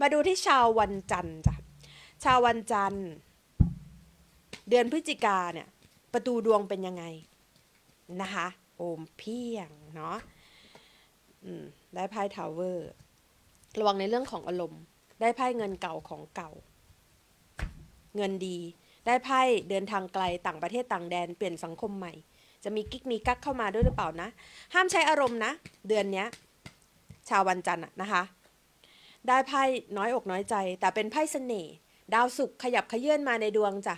มาดูที่ชาววันจันทร์จ้ะชาววันจันทร์ เดือนพฤศจิกาเนี่ย ประตูดวงเป็นยังไงนะคะ โอมเพียงเนาะอืมได้ไพ่ทาวเวอร์ ระวังในเรื่องของอารมณ์ ได้ไพ่เงินเก่าของเก่า เงินดี ได้ไพ่เดินทางไกลต่างประเทศต่างแดนเปลี่ยนสังคมใหม่ จะมีกิ๊กมีกักเข้ามาด้วยหรือเปล่านะ ห้ามใช้อารมณ์นะ เดือนเนี้ย ชาววันจันทร์อะนะคะ ได้ไพ่น้อยอกน้อยใจ แต่เป็นไพ่เสน่ห์ดาวศุกร์ขยับขยื่นมาในดวงจ้ะ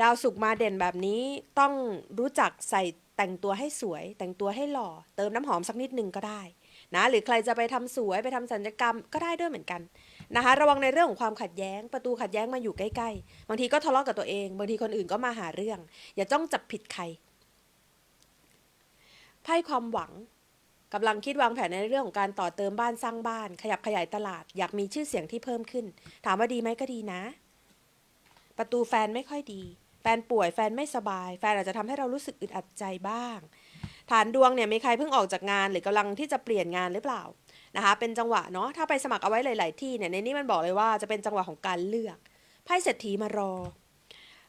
ดาวศุกร์มาเด่นแบบนี้ต้องรู้จักใส่แต่งตัวให้สวย แต่งตัวให้หล่อ เติมน้ำหอมสักนิดหนึ่งก็ได้นะหรือใครจะไปทำสวยไปทำสัญญกรรมก็ได้ด้วยเหมือนกันนะคะระวังในเรื่องของความขัดแย้ง ประตูขัดแย้งมาอยู่ใกล้ๆ บางทีก็ทะเลาะกับตัวเอง บางทีคนอื่นก็มาหาเรื่อง อย่าจ้องจับผิดใครไพ่ความหวัง กำลังคิดวางแผนในเรื่องของการต่อเติมบ้านสร้างบ้าน ขยับขยายตลาด อยากมีชื่อเสียงที่เพิ่มขึ้น ถามว่าดีไหมก็ดีนะ ประตูแฟนไม่ค่อยดี แฟนป่วยแฟนไม่สบาย แฟนอาจจะทำให้เรารู้สึกอึดอัดใจบ้าง ฐานดวงเนี่ยมีใครเพิ่งออกจากงานหรือกำลังที่จะเปลี่ยนงานหรือเปล่านะคะเป็นจังหวะเนาะถ้าไปสมัครเอาไว้หลาย ๆ ที่เนี่ยในนี้มันบอกเลยว่าจะเป็นจังหวะของการเลือกไพ่เศรษฐีมารอ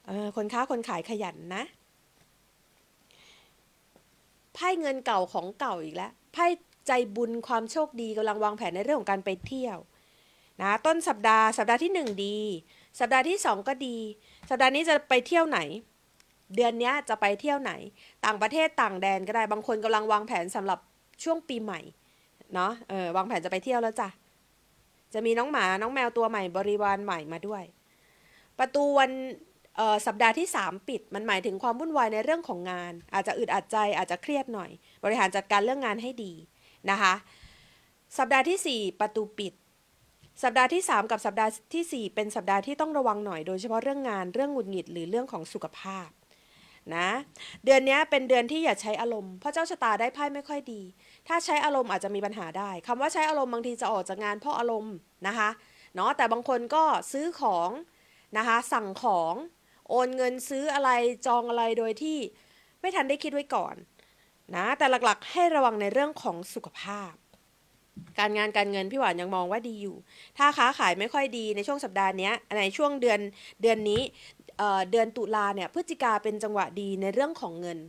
ออคนค้าคนขายขยันนะ พ่เงินเก่าของเก่าอีกแล้วไพ่ใจบุญความโชคดีกำลังวางแผนในเรื่องของการไปเที่ยวนะต้นสัปดาห์สัปดาห์ที่หนึ่งดี สัปดาห์ที่สองก็ดี สัปดาห์นี้จะไปเที่ยวไหน เดือนนี้จะไปเที่ยวไหน ต่างประเทศต่างแดนก็ได้บางคนกำลังวางแผนสำหรับช่วงปีใหม่เนาะเออวางแผนจะไปเที่ยวแล้วจ้ะจะมีน้องหมาน้องแมวตัวใหม่บริวารใหม่มาด้วย ประตูวัน สัปดาห์ที่ 3 ปิด มันหมายถึงความวุ่นวายในเรื่องของงาน อาจจะอึดอัดใจอาจจะเครียดหน่อย บริหารจัดการเรื่องงานให้ดีนะคะ สัปดาห์ที่ 4 ประตูปิด สัปดาห์ที่ 3 กับสัปดาห์ทีสี่ 4 เป็นสัปดาห์ที่ต้องระวังหน่อย โดยเฉพาะเรื่องงานเรื่องหงุดหงิดหรือเรื่องของสุขภาพนะเดือนนี้เป็นเดือนที่อย่าใช้อารมณ์เพราะเจ้าชะตาได้ไพ่ไม่ค่อยดี ถ้าใช้อารมณ์อาจจะมีปัญหาได้คำว่าใช้อารมณ์บางทีจะออกจากงานเพราะอารมณ์นะคะเนาะแต่บางคนก็ซื้อของนะคะสั่งของ โอนเงินซื้ออะไรจองอะไรโดยที่ไม่ทันได้คิดไว้ก่อนนะแต่หลักๆ ให้ระวังในเรื่องของสุขภาพ การงานการเงินพี่หวานยังมองว่าดีอยู่ ถ้าค้าขายไม่ค่อยดีในช่วงสัปดาห์นี้ในช่วงเดือนเดือนนี้เเดือนตุลาเนี่ยพฤศจิกาเป็นจังหวะดีในเรื่องของเงิน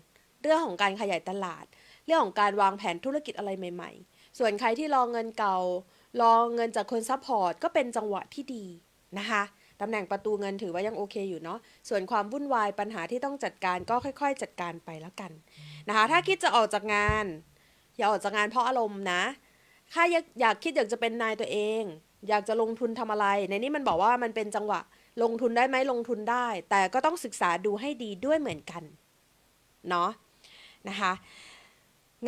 เรื่องของการขยายตลาด เรื่องของการวางแผนธุรกิจอะไรใหม่ ๆ ส่วนใครที่รอเงินเก่ารอเงินจากคนซัพพอร์ตก็เป็นจังหวะที่ดีนะคะ ตำแหน่งประตูเงินถือว่ายังโอเคอยู่เนาะ ส่วนความวุ่นวายปัญหาที่ต้องจัดการก็ค่อย ๆ จัดการไปแล้วกันนะคะ ถ้าคิดจะออกจากงาน อย่าออกจากงานเพราะอารมณ์นะ ถ้าอยากอยากคิดอยากจะเป็นนายตัวเอง อยากจะลงทุนทำอะไร ในนี้มันบอกว่ามันเป็นจังหวะ ลงทุนได้ไหมลงทุนได้ แต่ก็ต้องศึกษาดูให้ดีด้วยเหมือนกันเนาะนะคะ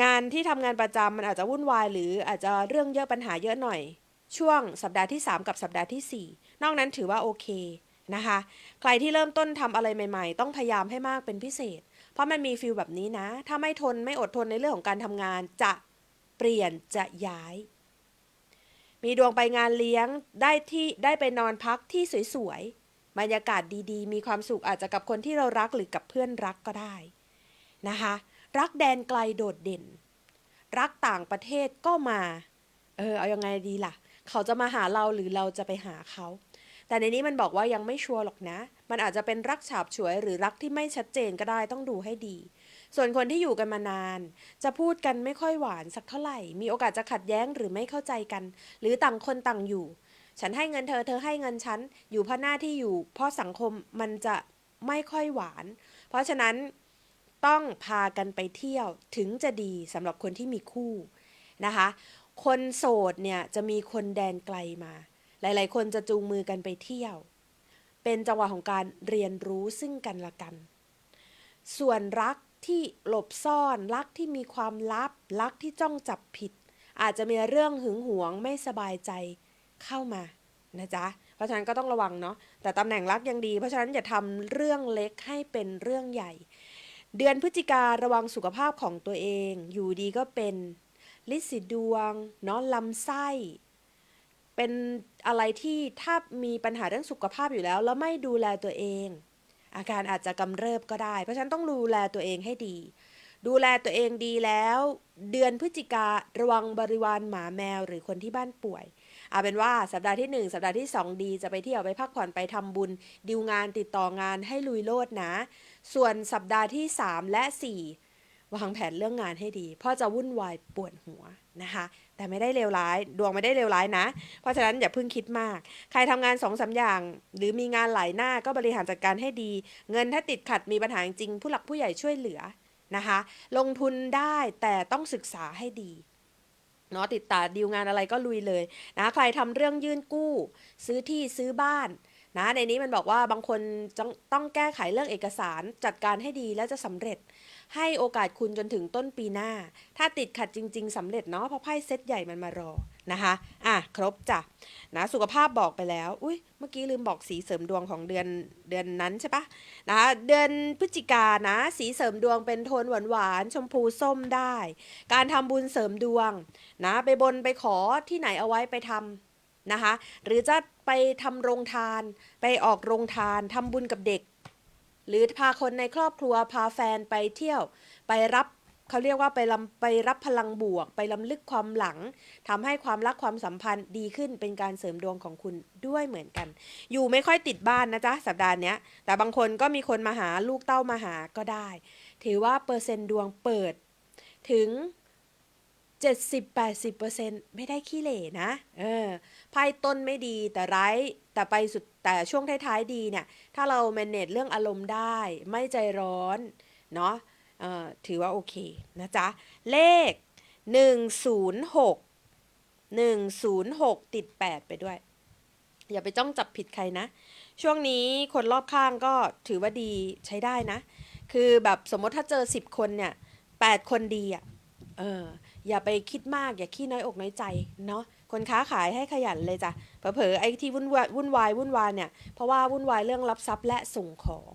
งานที่ทำงานประจำมันอาจจะวุ่นวายหรืออาจจะเรื่องเยอะปัญหาเยอะหน่อย ช่วงสัปดาห์ที่ 3 กับสัปดาห์ที่ 4 นอกนั้นถือว่าโอเคนะคะ ใครที่เริ่มต้นทำอะไรใหม่ ๆ ต้องพยายามให้มากเป็นพิเศษ เพราะมันมีฟิลแบบนี้นะ ถ้าไม่ทนไม่อดทนในเรื่องของการทำงานจะเปลี่ยนจะย้าย มีดวงไปงานเลี้ยงได้ที่ได้ไปนอนพักที่สวยๆบรรยากาศดีๆ มีความสุขอาจจะกับคนที่เรารักหรือกับเพื่อนรักก็ได้นะคะ รักแดนไกลโดดเด่น รักต่างประเทศก็มา เออเอายังไงดีล่ะ เขาจะมาหาเราหรือเราจะไปหาเขา แต่ในนี้มันบอกว่ายังไม่ชัวร์หรอกนะ มันอาจจะเป็นรักฉาบฉวย หรือรักที่ไม่ชัดเจนก็ได้ต้องดูให้ดี ส่วนคนที่อยู่กันมานาน จะพูดกันไม่ค่อยหวานสักเท่าไหร่ มีโอกาสจะขัดแย้งหรือไม่เข้าใจกัน หรือต่างคนต่างอยู่ ฉันให้เงินเธอเธอให้เงินฉัน อยู่เพราะหน้าที่อยู่ เพราะสังคมมันจะไม่ค่อยหวาน เพราะฉะนั้นต้องพากันไปเที่ยวถึงจะดีสำหรับคนที่มีคู่นะคะ คนโสดเนี่ยจะมีคนแดนไกลมา หลายๆ คนจะจูงมือกันไปเที่ยว เป็นจังหวะของการเรียนรู้ซึ่งกันและกัน ส่วนรักที่หลบซ่อนรักที่มีความลับ รักที่จ้องจับผิด อาจจะมีเรื่องหึงหวงไม่สบายใจเข้ามานะจ๊ะเพราะฉะนั้นก็ต้องระวังเนาะแต่ตำแหน่งรักยังดี เพราะฉะนั้นอย่าทำเรื่องเล็กให้เป็นเรื่องใหญ่ เดือนพฤศจิการะวังสุขภาพของตัวเอง อยู่ดีก็เป็น ลิสิดวงเนาะลำไส้ เป็นอะไรที่ถ้ามีปัญหาเรื่องสุขภาพอยู่แล้ว แล้วไม่ดูแลตัวเอง อาการอาจจะกำเริบก็ได้ เพราะฉะนั้นต้องดูแลตัวเองให้ดี ดูแลตัวเองดีแล้ว เดือนพฤศจิการะวังบริวารหมาแมวหรือคนที่บ้านป่วยเอาเป็นว่าสัปดาห์ที่ 1 สัปดาห์ที่ 2 ดีจะไปเที่ยวไปพักผ่อนไปทำบุญ ดิวงานติดต่องานให้ลุยโลดนะ ส่วนสัปดาห์ที่ 3 และ 4 วางแผนเรื่องงานให้ดีพราะจะวุ่นวายปวดหัวนะคะ แต่ไม่ได้เลวร้าย ดวงไม่ได้เลวร้ายนะ เพราะฉะนั้นอย่าเพิ่งคิดมาก ใครทำงานสองสามอย่าง หรือมีงานหลายหน้าก็บริหารจัดการให้ดี เงินถ้าติดขัดมีปัญหาจริงผู้หลักผู้ใหญ่ช่วยเหลือนะคะ ลงทุนได้แต่ต้องศึกษาให้ดีเนาะติดต่อดีลงานอะไรก็ลุยเลยนะใครทำเรื่องยื่นกู้ ซื้อที่ซื้อบ้าน นะในนี้มันบอกว่าบางคนต้องแก้ไขเรื่องเอกสารจัดการให้ดีแล้วจะสำเร็จ ให้โอกาสคุณจนถึงต้นปีหน้า ถ้าติดขัดจริง ๆสำเร็จเนาะเพราะไพ่เซตใหญ่มันมารอนะคะอะครบจ้ะนะสุขภาพบอกไปแล้วอุ้ยเมื่อกี้ลืมบอกสีเสริมดวงของเดือนเดือนนั้นใช่ปะนะคะเดือนพฤศจิกานะ สีเสริมดวงเป็นโทนหวานๆชมพูส้มได้ การทำบุญเสริมดวงนะไปบนไปขอที่ไหนเอาไว้ไปทำ นะคะ หรือจะไปทำโรงทาน ไปออกโรงทานทำบุญกับเด็ก หรือพาคนในครอบครัวพาแฟนไปเที่ยว ไปรับเขาเรียกว่าไปลำไปรับพลังบวก ไปลำลึกความหลังทำให้ความรักความสัมพันธ์ดีขึ้นเป็นการเสริมดวงของคุณด้วยเหมือนกัน อยู่ไม่ค่อยติดบ้านนะจ๊ะสัปดาห์นี้แต่บางคนก็มีคนมาหาลูกเต้ามาหาก็ได้ ถือว่าเปอร์เซ็นต์ดวงเปิดถึง 70-80%ไม่ได้ขี้เหร่นะเออไพ่ต้นไม่ดีแต่ร้ายแต่ไปสุดแต่ช่วงท้ายๆดีเนี่ย ถ้าเรา manage เรื่องอารมณ์ได้ไม่ใจร้อน เนาะเออถือว่าโอเคนะจ๊ะ เลข 106 106 ติด 8 ไปด้วย อย่าไปจ้องจับผิดใครนะ ช่วงนี้คนรอบข้างก็ถือว่าดีใช้ได้นะ คือแบบสมมติถ้าเจอ 10 คนเนี่ย 8 คนดีอะ เออ อย่าไปคิดมากอย่าขี้น้อยอกน้อยใจเนาะคนค้าขายให้ขยันเลยจ้ะเผลอๆไอ้ที่วุ่นวายวุ่นวายวุ่นวายเนี่ยเพราะว่าวุ่นวายเรื่องรับทรัพย์และส่งของ